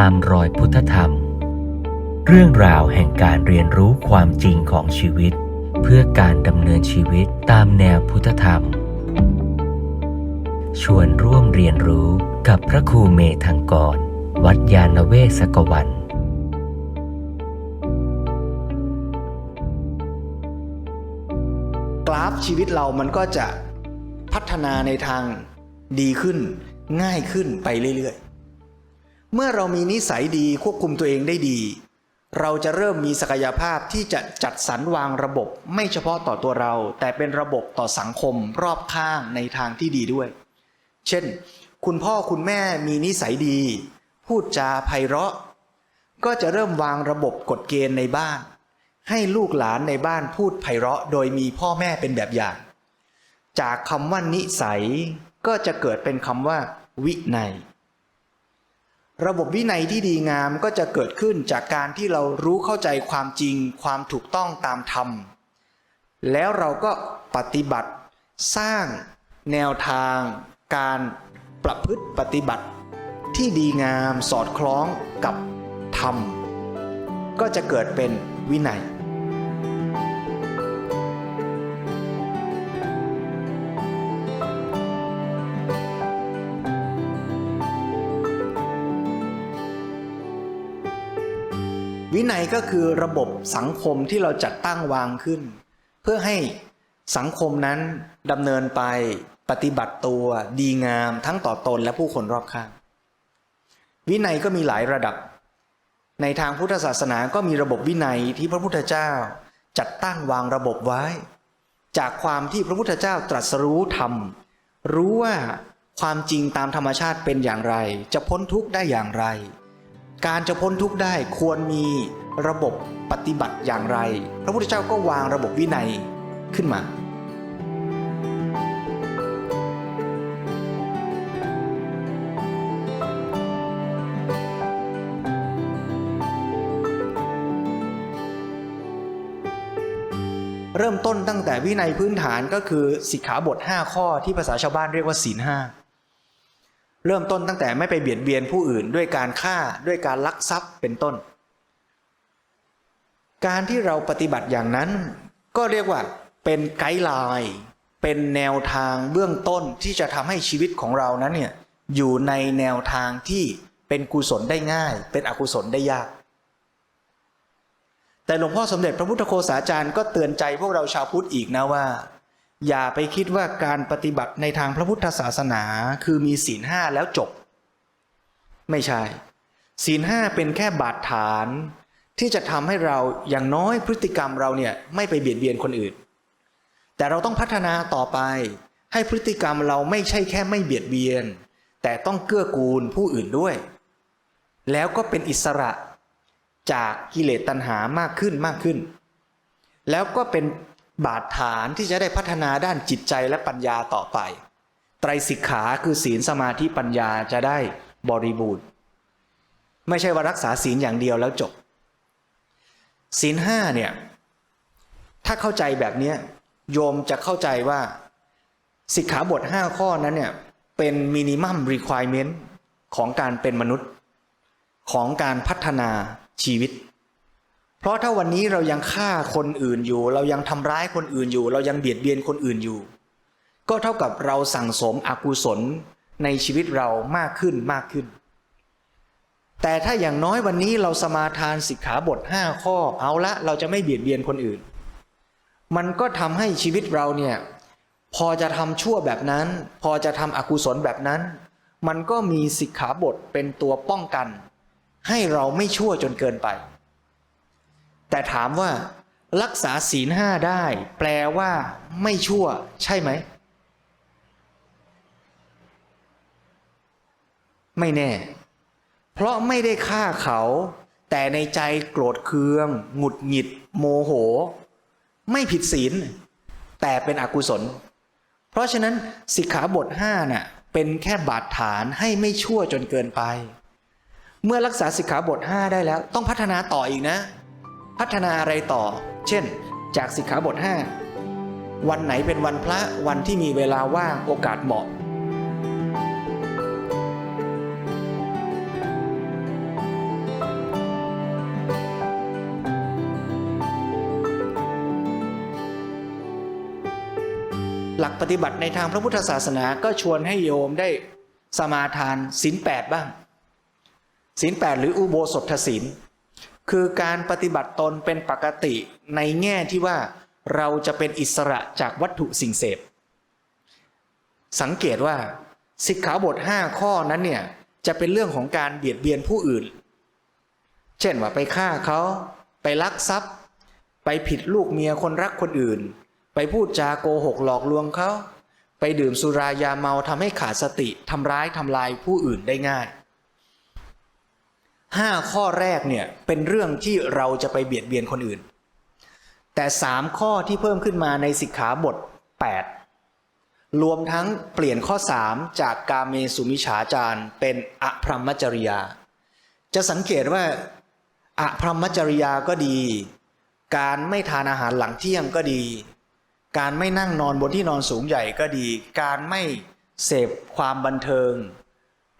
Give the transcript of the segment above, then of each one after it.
ตามรอยพุทธธรรม เรื่องราวแห่งการเรียนรู้ความจริงของชีวิต เพื่อการดำเนินชีวิตตามแนวพุทธธรรม ชวนร่วมเรียนรู้กับพระครูเมธังกร วัดยาณเวศกวันกราฟชีวิตเรามันก็จะพัฒนาในทางดีขึ้น ง่ายขึ้นไปเรื่อยๆ เมื่อเรามีนิสัยดีควบคุมตัวเองได้ดี เราจะเริ่มมีศักยภาพที่จะจัดสรรวางระบบ ไม่เฉพาะต่อตัวเรา แต่เป็นระบบต่อสังคมรอบข้างในทางที่ดีด้วย เช่น คุณพ่อคุณแม่มีนิสัยดี พูดจาไพเราะ ก็จะเริ่มวางระบบกฎเกณฑ์ในบ้าน ให้ลูกหลานในบ้านพูดไพเราะ โดยมีพ่อแม่เป็นแบบอย่าง จากคำว่านิสัยก็จะเกิดเป็นคำว่า วินัย ระบบวินัยที่ดีงามก็จะเกิดขึ้นจากการที่เรารู้เข้าใจความจริงความถูกต้องตามธรรม แล้วเราก็ปฏิบัติ สร้างแนวทาง การประพฤติปฏิบัติ ที่ดีงามสอดคล้องกับธรรม ก็จะเกิดเป็นวินัย วินัยก็คือระบบสังคมที่เราจัดตั้งวางขึ้น เพื่อให้สังคมนั้นดำเนินไปปฏิบัติตัวดีงามทั้งต่อตนและผู้คนรอบข้าง วินัยก็มีหลายระดับ ในทางพุทธศาสนาก็มีระบบวินัยที่พระพุทธเจ้าจัดตั้งวางระบบไว้ จากความที่พระพุทธเจ้าตรัสรู้ธรรม รู้ว่าความจริงตามธรรมชาติเป็นอย่างไร จะพ้นทุกข์ได้อย่างไร การจะพ้นทุกข์ได้ควรมีระบบปฏิบัติอย่างไร พระพุทธเจ้าก็วางระบบวินัยขึ้นมา เริ่มต้นตั้งแต่วินัยพื้นฐานก็คือสิกขาบท 5 ข้อที่ภาษาชาวบ้านเรียกว่าศีลห้า เริ่มต้นตั้งแต่ไม่ไปเบียดเบียนผู้อื่นด้วยการฆ่าด้วยการลักทรัพย์เป็นต้น การที่เราปฏิบัติอย่างนั้น ก็เรียกว่าเป็นไกด์ไลน์เป็นแนวทางเบื้องต้นที่จะทำให้ชีวิตของเรานั้นเนี่ยอยู่ในแนวทางที่เป็นกุศลได้ง่าย เป็นอกุศลได้ยาก แต่หลวงพ่อสมเด็จพระพุทธโฆษาจารย์ก็เตือนใจพวกเราชาวพุทธอีกนะว่า อย่าไปคิดว่าการปฏิบัติในทางพระพุทธศาสนาคือมีศีลห้าแล้วจบ ไม่ใช่ ศีลห้าเป็นแค่บาดฐาน ที่จะทำให้เราอย่างน้อยพฤติกรรมเราเนี่ยไม่ไปเบียดเบียนคนอื่น แต่เราต้องพัฒนาต่อไป ให้พฤติกรรมเราไม่ใช่แค่ไม่เบียดเบียน แต่ต้องเกื้อกูลผู้อื่นด้วย แล้วก็เป็นอิสระจากกิเลสตัณหามากขึ้นมากขึ้น แล้วก็เป็น บาดฐานที่จะได้พัฒนาด้านจิตใจและปัญญาต่อไป ไตรสิกขาคือศีลสมาธิปัญญาจะได้บริบูรณ์ ไม่ใช่ว่ารักษาศีลอย่างเดียวแล้วจบ ศีลห้าเนี่ย ถ้าเข้าใจแบบนี้โยมจะเข้าใจว่าสิกขาบท 5 ข้อนั้นเนี่ย เป็นมินิมัมรีคว i เมนต์ของการเป็นมนุษย์ ของการพัฒนาชีวิต เพราะถ้าวันนี้เรายังฆ่าคนอื่นอยู่ เรายังทำร้ายคนอื่นอยู่ เรายังเบียดเบียนคนอื่นอยู่ ก็เท่ากับเราสั่งสมอกุศลในชีวิตเรามากขึ้นมากขึ้น แต่ถ้าอย่างน้อยวันนี้เราสมาทานสิกขาบท 5 ข้อเอาละเราจะไม่เบียดเบียนคนอื่น มันก็ทำให้ชีวิตเราเนี่ยพอจะทำชั่วแบบนั้น พอจะทำอกุศลแบบนั้น มันก็มีสิกขาบทเป็นตัวป้องกัน ให้เราไม่ชั่วจนเกินไป แต่ถามว่ารักษาศีลห้าได้ แปลว่า ไม่ชั่ว ใช่ไหม ไม่แน่ เพราะไม่ได้ฆ่าเขา แต่ในใจโกรธเคือง หงุดหงิด โมโห ไม่ผิดศีล แต่เป็นอกุศล เพราะฉะนั้นสิกขาบท5น่ะ เป็นแค่บาดฐานให้ไม่ชั่วจนเกินไป เมื่อรักษาสิกขาบท5ได้แล้ว ต้องพัฒนาต่ออีกนะ พัฒนาอะไรต่อ เช่น จากสิกขาบท 5 วันไหนเป็นวันพระวันที่มีเวลาว่างโอกาสเหมาะ หลักปฏิบัติในทางพระพุทธศาสนาก็ชวนให้โยมได้สมาทานศีลแปดบ้างศีลแปดหรืออุโบสถศีล คือการปฏิบัติตนเป็นปกติในแง่ที่ว่าเราจะเป็นอิสระจากวัตถุสิ่งเสพ สังเกตว่าสิกขาบท 5 ข้อนั้นเนี่ยจะเป็นเรื่องของการเบียดเบียนผู้อื่น เช่นว่าไปฆ่าเขาไปลักทรัพย์ ไปผิดลูกเมียคนรักคนอื่น ไปพูดจาโกหกหลอกลวงเขา ไปดื่มสุรายาเมาทำให้ขาดสติทำร้ายทำลายผู้อื่นได้ง่าย ห้าข้อแรกเนี่ยเป็นเรื่องที่เราจะไปเบียดเบียนคนอื่น แต่สามข้อที่เพิ่มขึ้นมาในสิกขาบท 8 รวมทั้งเปลี่ยนข้อ 3 จากกาเมสุมิฉาจารเป็นอพรหมจริยา จะสังเกตว่าอพรหมจริยาก็ดี การไม่ทานอาหารหลังเที่ยงก็ดี การไม่นั่งนอนบนที่นอนสูงใหญ่ก็ดี การไม่เสพความบันเทิง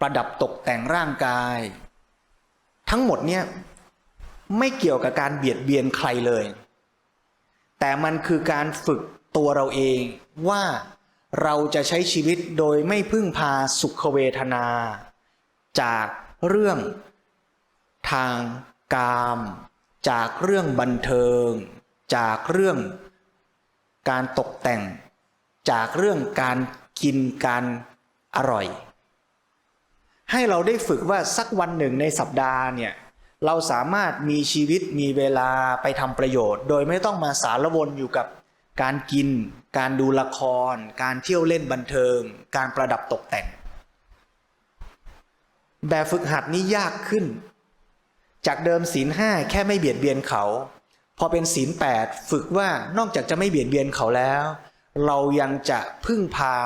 ประดับตกแต่งร่างกาย ทั้งหมดเนี่ยไม่เกี่ยวกับการเบียดเบียนใครเลย แต่มันคือการฝึกตัวเราเองว่าเราจะใช้ชีวิตโดยไม่พึ่งพาสุขเวทนา จากเรื่องทางกาม จากเรื่องบันเทิง จากเรื่องการตกแต่ง จากเรื่องการกินการอร่อย ให้เราได้ฝึกว่าสักวันหนึ่งในสัปดาห์เนี่ยเราสามารถมีชีวิตมีเวลาไปทำประโยชน์ โดยไม่ต้องมาสารวนอยู่กับการกิน การดูละคร การเที่ยวเล่นบันเทิง การประดับตกแต่ง แบบฝึกหัดนี้ยากขึ้น จากเดิมศีลห้าแค่ไม่เบียดเบียนเขา พอเป็นศีลแปดฝึกว่านอกจากจะไม่เบียดเบียนเขาแล้ว เรายังจะพึ่งพา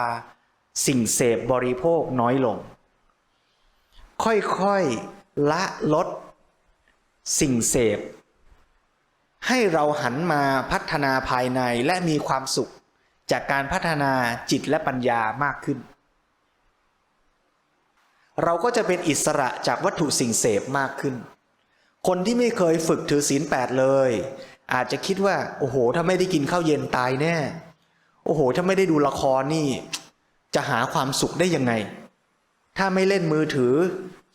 สิ่งเสพบริโภคน้อยลง ค่อยๆ ละลดสิ่งเสพ ให้เราหันมาพัฒนาภายในและมีความสุขจากการพัฒนาจิตและปัญญามากขึ้น เราก็จะเป็นอิสระจากวัตถุสิ่งเสพมากขึ้น คนที่ไม่เคยฝึกถือศีลแปดเลย อาจจะคิดว่า โอ้โห ถ้าไม่ได้กินข้าวเย็นตายแน่ โอ้โห ถ้าไม่ได้ดูละครนี่ จะหาความสุขได้ยังไง ถ้าไม่เล่นมือถือ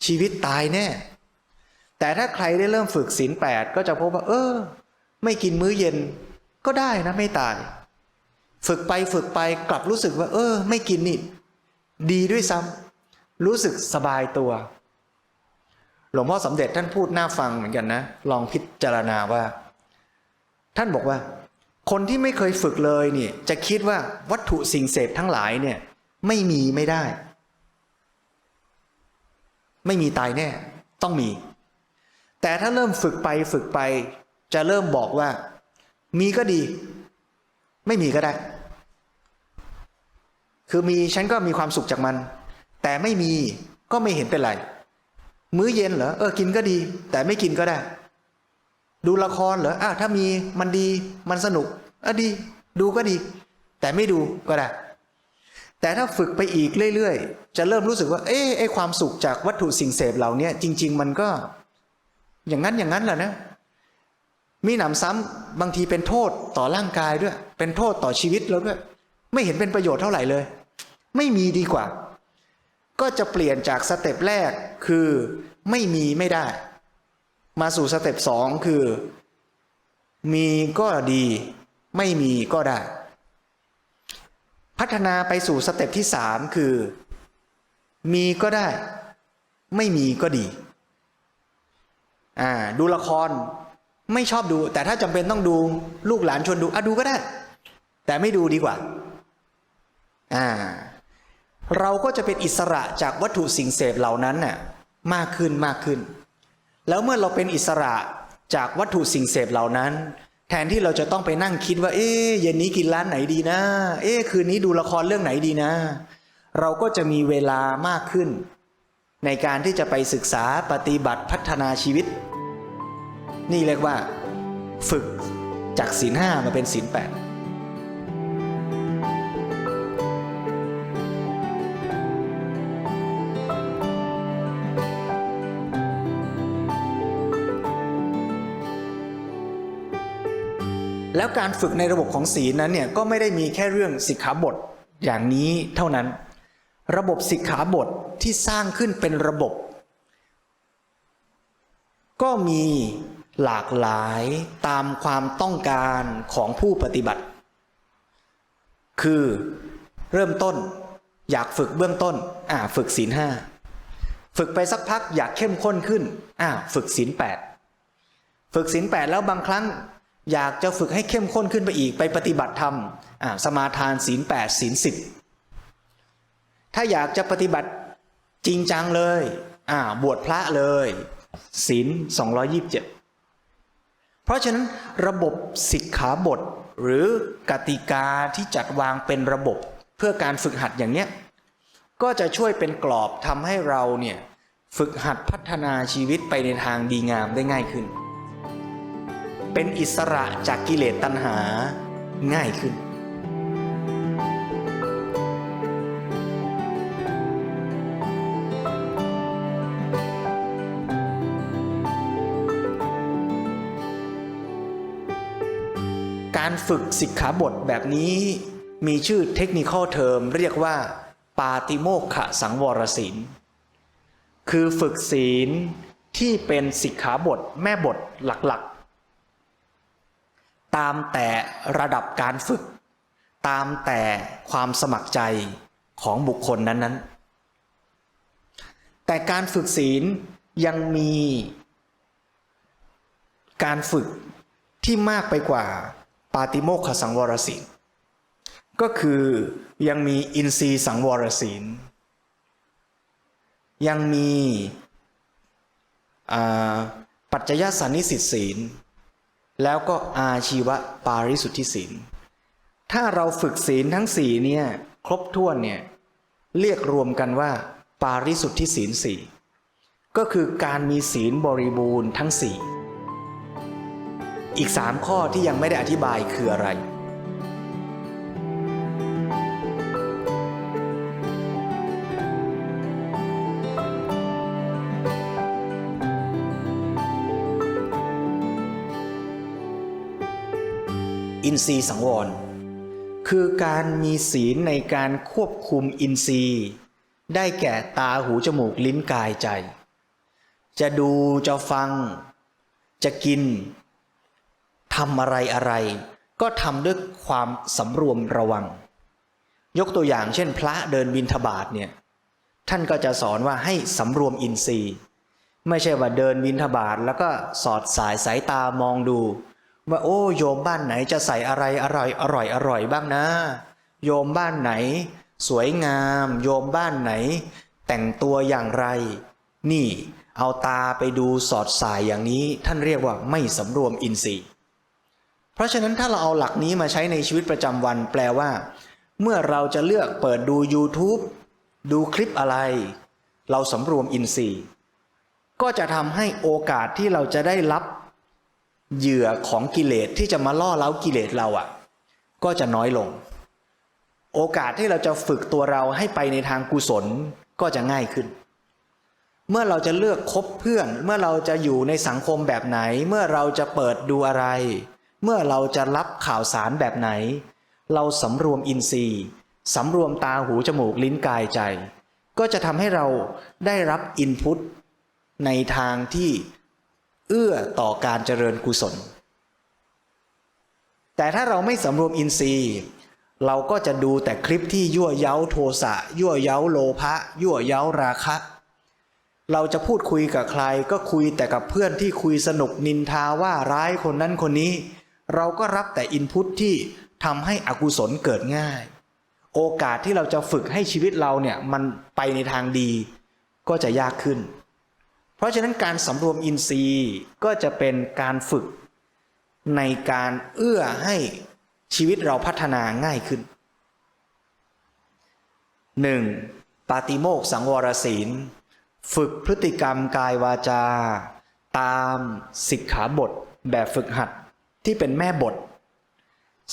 ชีวิตตายแน่ แต่ถ้าใครได้เริ่มฝึกศีลแปดก็จะพบว่า เออ ไม่กินมื้อเย็นก็ได้นะไม่ตาย ฝึกไปฝึกไปกลับรู้สึกว่า เออ ไม่กินนี่ดีด้วยซ้ำรู้สึกสบายตัว หลวงพ่อสมเด็จท่านพูดน่าฟังเหมือนกันนะ ลองพิจารณาว่า ท่านบอกว่า คนที่ไม่เคยฝึกเลยนี่จะคิดว่าวัตถุสิ่งเสพทั้งหลายเนี่ย ไม่มีไม่ได้ ไม่มีตายแน่ ต้องมี แต่ถ้าเริ่มฝึกไปฝึกไป จะเริ่มบอกว่า มีก็ดี ไม่มีก็ได้ คือมีฉันก็มีความสุขจากมัน แต่ไม่มีก็ไม่เห็นเป็นไร มื้อเย็นเหรอเออกินก็ดี แต่ไม่กินก็ได้ ดูละครเหรออะถ้ามีมันดี มันสนุกอะดี ดูก็ดี แต่ไม่ดูก็ได้ แต่ถ้าฝึกไปอีกเรื่อยๆ จะเริ่มรู้สึกว่า เอ๊ะไอความสุขจากวัตถุสิ่งเสพเหล่านี้จริง ๆ มันก็ อย่างนั้นอย่างนั้นแหละนะ มีหนำซ้ำบางทีเป็นโทษต่อร่างกายด้วย เป็นโทษต่อชีวิตเราด้วย ไม่เห็นเป็นประโยชน์เท่าไหร่เลย ไม่มีดีกว่า ก็จะเปลี่ยนจากสเต็ปแรกคือไม่มีไม่ได้ มาสู่สเต็ปสองคือ มีก็ดี ไม่มีก็ได้ พัฒนาไปสู่สเต็ปที่สามคือ มีก็ได้ ไม่มีก็ดี อ่า ดูละครไม่ชอบดู แต่ถ้าจำเป็นต้องดูลูกหลานชวนดูอะดูก็ได้ แต่ไม่ดูดีกว่า อ่า เราก็จะเป็นอิสระจากวัตถุสิ่งเสพเหล่านั้นน่ะมากขึ้นมากขึ้น แล้วเมื่อเราเป็นอิสระจากวัตถุสิ่งเสพเหล่านั้น แทนที่เราจะต้องไปนั่งคิดว่า เอ๊ะเย็นนี้กินร้านไหนดีนะ เอ๊ะคืนนี้ดูละครเรื่องไหนดีนะ เราก็จะมีเวลามากขึ้น ในการที่จะไปศึกษาปฏิบัติพัฒนาชีวิต นี่เรียกว่า ฝึกจากศีลห้ามาเป็นศีลแปด แล้วการฝึกในระบบของศีลนั้นเนี่ยก็ไม่ได้มีแค่เรื่องสิกขาบทอย่างนี้เท่านั้น ระบบสิกขาบทที่สร้างขึ้นเป็นระบบ ก็มีหลากหลายตามความต้องการของผู้ปฏิบัติ คือเริ่มต้นอยากฝึกเบื้องต้นอ่าฝึกศีลห้าฝึกไปสักพักอยากเข้มข้นขึ้นอ่าฝึกศีลแปดฝึกศีลแปดแล้วบางครั้ง อยากจะฝึกให้เข้มข้นขึ้นไปอีกไปปฏิบัติธรรมสมาทานศีลแปดศีลสิบถ้าอยากจะปฏิบัติจริงจังเลยบวชพระเลยศีล227 เพราะฉะนั้นระบบสิกขาบท หรือกติกาที่จัดวางเป็นระบบเพื่อการฝึกหัดอย่างเนี้ยก็จะช่วยเป็นกรอบทำให้เราเนี่ยฝึกหัดพัฒนาชีวิตไปในทางดีงามได้ง่ายขึ้น เป็นอิสระจากกิเลสตัณหาง่ายขึ้น การฝึกสิกขาบทแบบนี้มีชื่อเทคนิคอลเทอมเรียกว่า ปาติโมกขสังวรศีล คือฝึกศีลที่เป็นสิกขาบทแม่บทหลักๆ ตามแต่ระดับการฝึก ตามแต่ความสมัครใจของบุคคลนั้นๆ แต่การฝึกศีลยังมีการฝึกที่มากไปกว่าปาติโมกขสังวรศีลก็คือยังมีอินทรีย์สังวรศีล ยังมีปัจจยสันนิสิตศีล แล้วก็อาชีวปาริสุทธิศีล ถ้าเราฝึกศีลทั้งสี่เนี่ยครบถ้วนเนี่ยเรียกรวมกันว่า ปาริสุทธิศีลสี่ก็คือการมีศีลบริบูรณ์ทั้งสี่อีกสามข้อที่ยังไม่ได้อธิบายคืออะไร อินทรีย์สังวร คือการมีศีลในการควบคุมอินทรีย์ ได้แก่ตาหูจมูกลิ้นกายใจ จะดูจะฟัง จะกินทำอะไรอะไร ก็ทำด้วยความสำรวมระวัง ยกตัวอย่างเช่น พระเดินบินทบาทเนี่ยท่านก็จะสอนว่าให้สำรวมอินทรีย์ ไม่ใช่ว่าเดินบินทบาทแล้วก็สอดสายสายตามองดู ว่าโอ้โยมบ้านไหนจะใส่อะไรอร่อยอร่อยอร่อยบ้างนะ โยมบ้านไหน สวยงาม โยมบ้านไหน แต่งตัวอย่างไร นี่ เอาตาไปดูสอดสายอย่างนี้ท่านเรียกว่าไม่สำรวมอินทรีย์ เพราะฉะนั้นถ้าเราเอาหลักนี้มาใช้ในชีวิตประจำวันแปลว่า เมื่อเราจะเลือกเปิดดู YouTube ดูคลิปอะไร เราสำรวมอินทรีย์ ก็จะทำให้โอกาสที่เราจะได้รับ เหยื่อของกิเลสที่จะมาล่อเล้ากิเลสเราอะ ก็จะน้อยลง โอกาสที่เราจะฝึกตัวเราให้ไปในทางกุศลก็จะง่ายขึ้น เมื่อเราจะเลือกคบเพื่อน เมื่อเราจะอยู่ในสังคมแบบไหน เมื่อเราจะเปิดดูอะไร เมื่อเราจะรับข่าวสารแบบไหน เราสำรวมอินทรีย์สำรวมตาหูจมูกลิ้นกายใจ ก็จะทำให้เราได้รับอินพุตในทางที่ เอื้อต่อการเจริญกุศล แต่ถ้าเราไม่สำรวมอินทรีย์ เราก็จะดูแต่คลิปที่ยั่วเย้าโทสะ ยั่วเย้าโลภะยั่วเย้าราคะ เราจะพูดคุยกับใครก็คุยแต่กับเพื่อนที่คุยสนุกนินทาว่าร้ายคนนั้นคนนี้ เราก็รับแต่อินพุตที่ทำให้อกุศลเกิดง่าย โอกาสที่เราจะฝึกให้ชีวิตเราเนี่ยมันไปในทางดีก็จะยากขึ้น ราะฉะนั้นการสำรวมอินทรีย์ก็จะเป็นการฝึกในการเอื้อให้ชีวิตเราพัฒนาง่ายขึ้น 1. ปาติโมกสังวรศีล ฝึกพฤติกรรมกายวาจา ตามสิกขาบทแบบฝึกหัดที่เป็นแม่บท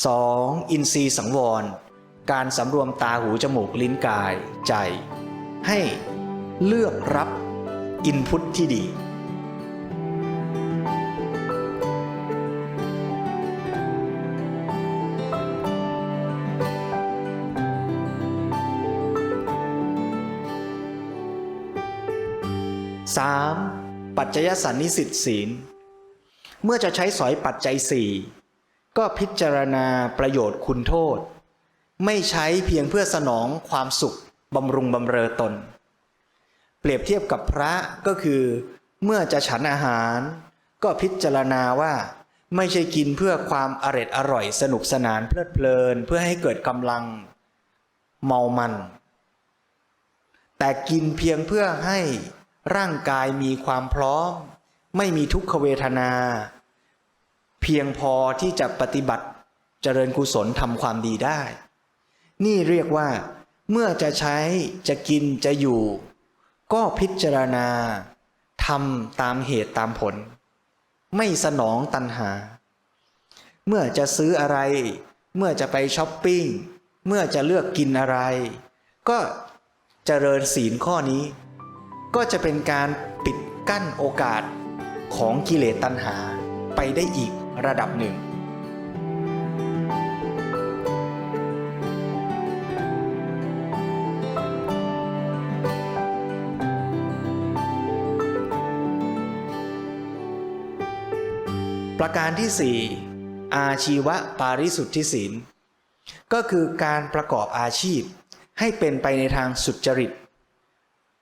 2. อินทรีย์สังวร การสำรวมตาหูจมูกลิ้นกายใจ ให้เลือกรับ อินพุตที่ดีสามปัจจยสันนิสิตศีล เมื่อจะใช้สอยปัจจัยสี่ก็พิจารณาประโยชน์คุณโทษ ไม่ใช้เพียงเพื่อสนองความสุขบำรุงบำเรอตน เปรียบเทียบกับพระก็คือ เมื่อจะฉันอาหาร ก็พิจารณาว่า ไม่ใช่กินเพื่อความอร็ดอร่อยสนุกสนานเพลิดเพลินเพื่อให้เกิดกำลังเมามัน แต่กินเพียงเพื่อให้ร่างกายมีความพร้อม ไม่มีทุกขเวทนา เพียงพอที่จะปฏิบัติเจริญกุศลทำความดีได้ นี่เรียกว่า เมื่อจะใช้จะกินจะอยู่ ก็พิจารณาทำตามเหตุตามผล ไม่สนองตัณหา เมื่อจะซื้ออะไร เมื่อจะไปช้อปปิ้ง เมื่อจะเลือกกินอะไร ก็เจริญศีลข้อนี้ ก็จะเป็นการปิดกั้นโอกาสของกิเลสตัณหาไปได้อีกระดับหนึ่ง ประการที่ 4 อาชีวะปาริสุทธิศีล ก็คือการประกอบอาชีพให้เป็นไปในทางสุจริต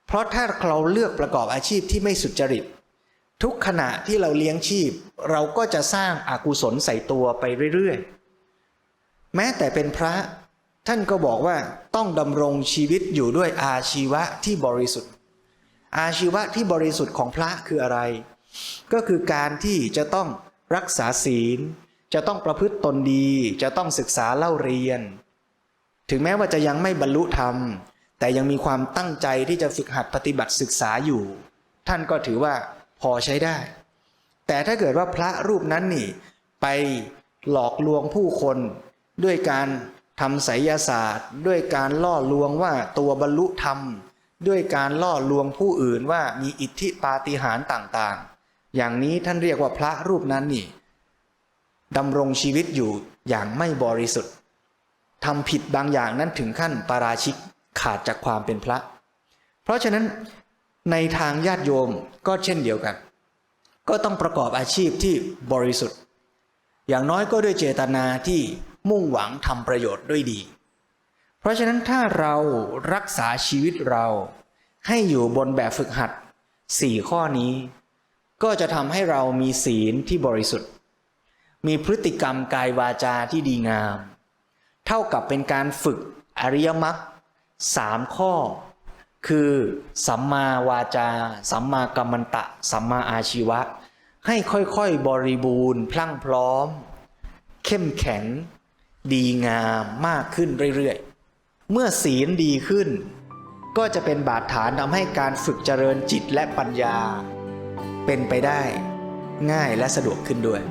เพราะถ้าเราเลือกประกอบอาชีพที่ไม่สุจริต ทุกขณะที่เราเลี้ยงชีพ เราก็จะสร้างอากุศลใส่ตัวไปเรื่อยๆ แม้แต่เป็นพระท่านก็บอกว่าต้องดำรงชีวิตอยู่ด้วยอาชีวะที่บริสุทธิ์ อาชีวะที่บริสุทธิ์ของพระคืออะไร ก็คือการที่จะต้อง รักษาศีล จะต้องประพฤติตนดี จะต้องศึกษาเล่าเรียน ถึงแม้ว่าจะยังไม่บรรลุธรรม แต่ยังมีความตั้งใจที่จะฝึกหัดปฏิบัติศึกษาอยู่ ท่านก็ถือว่าพอใช้ได้ แต่ถ้าเกิดว่าพระรูปนั้นนี่ ไปหลอกลวงผู้คนด้วยการทำไสยศาสตร์ ด้วยการล่อลวงว่าตัวบรรลุธรรม ด้วยการล่อลวงผู้อื่นว่ามีอิทธิปาฏิหาริย์ต่างๆ อย่างนี้ท่านเรียกว่าพระรูปนั้นนี่ดำรงชีวิตอยู่อย่างไม่บริสุทธิ์ทำผิดบางอย่างนั้นถึงขั้นปาราชิกขาดจากความเป็นพระ เพราะฉะนั้นในทางญาติโยมก็เช่นเดียวกัน ก็ต้องประกอบอาชีพที่บริสุทธิ์ อย่างน้อยก็ด้วยเจตนาที่มุ่งหวังทำประโยชน์ด้วยดี เพราะฉะนั้นถ้าเรารักษาชีวิตเราให้อยู่บนแบบฝึกหัดสี่ข้อนี้ ก็จะทำให้เรามีศีลที่บริสุทธิ์ มีพฤติกรรมกายวาจาที่ดีงาม เท่ากับเป็นการฝึกอริยมรรคสามข้อ คือสัมมาวาจา สัมมากัมมันตะ สัมมาอาชีวะ ให้ค่อยๆบริบูรณ์ พลั่งพร้อม เข้มแข็ง ดีงามมากขึ้นเรื่อยๆ เมื่อศีลดีขึ้น ก็จะเป็นบาดฐานทำให้การฝึกเจริญจิตและปัญญา เป็นไปได้ ง่ายและสะดวกขึ้นด้วย แ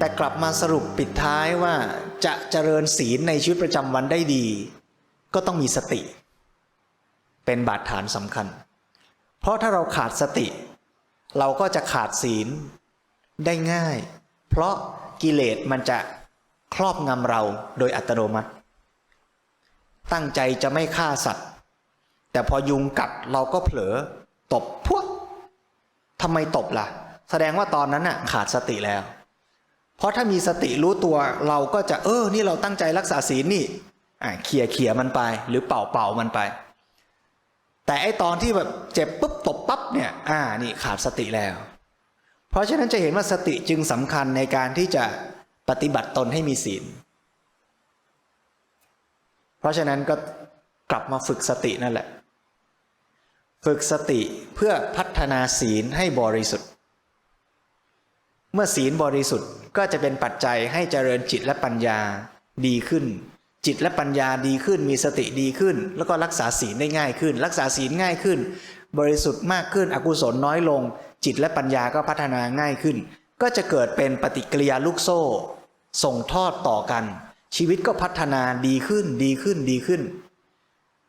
ต่กลับมาสรุปปิดท้ายว่าจะเจริญศีลในชีวิตประจำวันได้ดี ก็ต้องมีสติ เป็นบาดฐานสำคัญ เพราะถ้าเราขาดสติ เราก็จะขาดศีลได้ง่าย เพราะกิเลสมันจะครอบงำเราโดยอัตโนมัติ ตั้งใจจะไม่ฆ่าสัตว์ แต่พอยุงกัดเราก็เผลอตบพวกทำไมตบล่ะ แสดงว่าตอนนั้นน่ะขาดสติแล้ว เพราะถ้ามีสติรู้ตัวเราก็จะเออ นี่เราตั้งใจรักษาศีลนี่อ่าเขี่ยเขี่ยมันไป หรือเป่าเป่ามันไป แต่ไอตอนที่แบบเจ็บปุ๊บตบปั๊บเนี่ย อ่านี่ขาดสติแล้ว ราะฉะนั้นจะเห็นว่าสติจึงสำคัญในการที่จะปฏิบัติตนให้มีศีล เพราะฉะนั้นก็กลับมาฝึกสตินั่นแหละ ฝึกสติเพื่อพัฒนาศีลให้บริสุทธิ์ เมื่อศีลบริสุทธิ์ก็จะเป็นปัจจัยให้เจริญจิตและปัญญาดีขึ้น จิตและปัญญาดีขึ้น มีสติดีขึ้น แล้วก็รักษาศีลได้ง่ายขึ้น รักษาศีลง่ายขึ้น บริสุทธิ์มากขึ้น อกุศลน้อยลง จิตและปัญญาก็พัฒนาง่ายขึ้น ก็จะเกิดเป็นปฏิกิริยาลูกโซ่ ส่งทอดต่อกัน ชีวิตก็พัฒนาดีขึ้นดีขึ้นดีขึ้น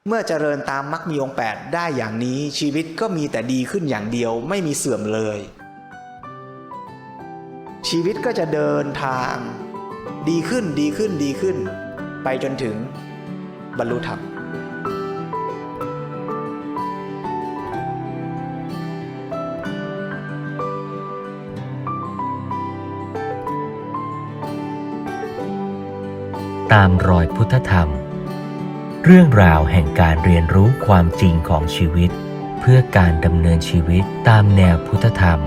เมื่อเจริญตามมรรคมีองค์แปดได้อย่างนี้ชีวิตก็มีแต่ดีขึ้นอย่างเดียวไม่มีเสื่อมเลย ชีวิตก็จะเดินทาง ดีขึ้นดีขึ้นดีขึ้น ไปจนถึงบรรลุธรรม ตามรอยพุทธธรรม เรื่องราวแห่งการเรียนรู้ความจริงของชีวิต เพื่อการดำเนินชีวิตตามแนวพุทธธรรม